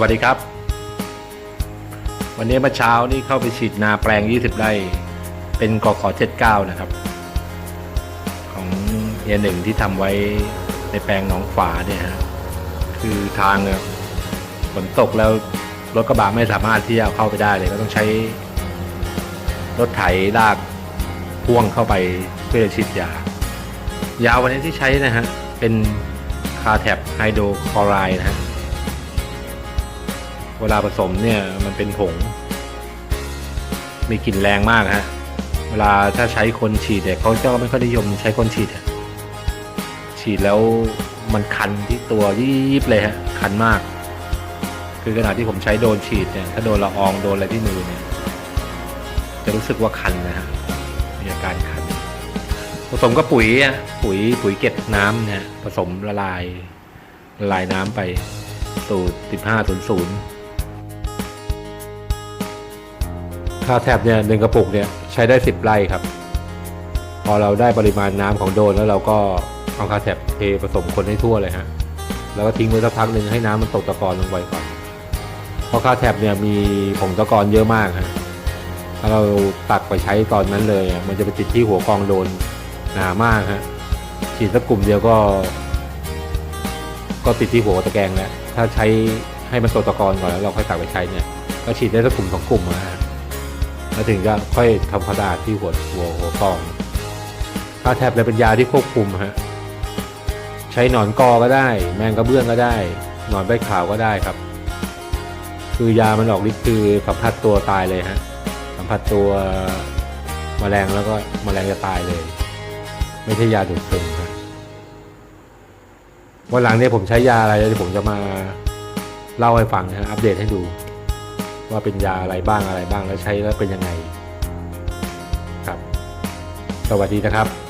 วัสดีครับ วันนี้เมื่อเช้านี่เข้าไปฉีดนาแปลง 20 ไร่ เป็นกขอ79 นะครับ ของเอหนึ่งที่ทำไว้ในแปลงหนองฝาเนี่ยฮะคือทางเนี่ยฝนตกแล้วรถกระบะไม่สามารถที่จะเข้าไปได้เลยก็ต้องใช้ รถไถลากพ่วงเข้าไปเพื่อฉีดยายาวันนี้ที่ใช้นะฮะเป็นคาแท็บไฮโดรคลอไรด์นะฮะ เวลาผสมเนี่ยมันเป็นผง มีกลิ่นแรงมากฮะ เวลาถ้าใช้คนฉีดเนี่ยเขาจะไม่ค่อยนิยมใช้คนฉีดอะฉีดแล้วมันคันที่ตัวยิบเลยฮะ คันมาก คือขณะที่ผมใช้โดนฉีดเนี่ย ถ้าโดนละอองโดนอะไรที่มือเนี่ย จะรู้สึกว่าคันนะฮะ มีอาการคัน ผสมกับปุ๋ยอะ ปุ๋ยปุ๋ยเก็บน้ำนะฮะผสมละลายละลายน้ำไปสูตร 1500 ค่าแทบเนี่ยหนึ่งกระปุกเนี่ยใช้ได้ 10 ไร่ครับ พอเราได้ปริมาณน้ำของโดนแล้วเราก็เอาคาแทบเทผสมคนให้ทั่วเลยฮะแล้วก็ทิ้งไว้สักพักหนึ่งให้น้ำมันตกตะกอนลงไปก่อนเพราะคาแทบเนี่ยมีผงตะกอนเยอะมากฮะถ้าเราตักไปใช้ตอนนั้นเลยมันจะไปติดที่หัวกองโดนหนามากฮะฉีดสักกลุ่มเดียวก็ ก็ติดที่หัวตะแกรงแล้วถ้าใช้ให้มันตกตะกอนก่อนแล้วเราค่อยตักไปใช้เนี่ยก็ฉีดได้สักกลุ่มสองกลุ่มนะฮะ แล้วถึงจะค่อยทำความสะอาดที่หัวหัวหัวกองถ้าแทบเลยเป็นยาที่ควบคุมฮะใช้หนอนกอก็ได้ แมงกระเบื้องก็ได้ หนอนใบขาวก็ได้ครับ คือยามันออกฤทธิ์คือสัมผัสตัวตายเลยฮะสัมผัสตัวแมลงแล้วก็แมลงจะตายเลย ไม่ใช่ยาดูดซึมครับวันหลังเนี่ยผมใช้ยาอะไรเดี๋ยวผมจะมาเล่าให้ฟังนะฮะอัปเดตให้ดู ว่าเป็นยาอะไรบ้างอะไรบ้างแล้วใช้แล้วเป็นยังไงครับ สวัสดีนะครับ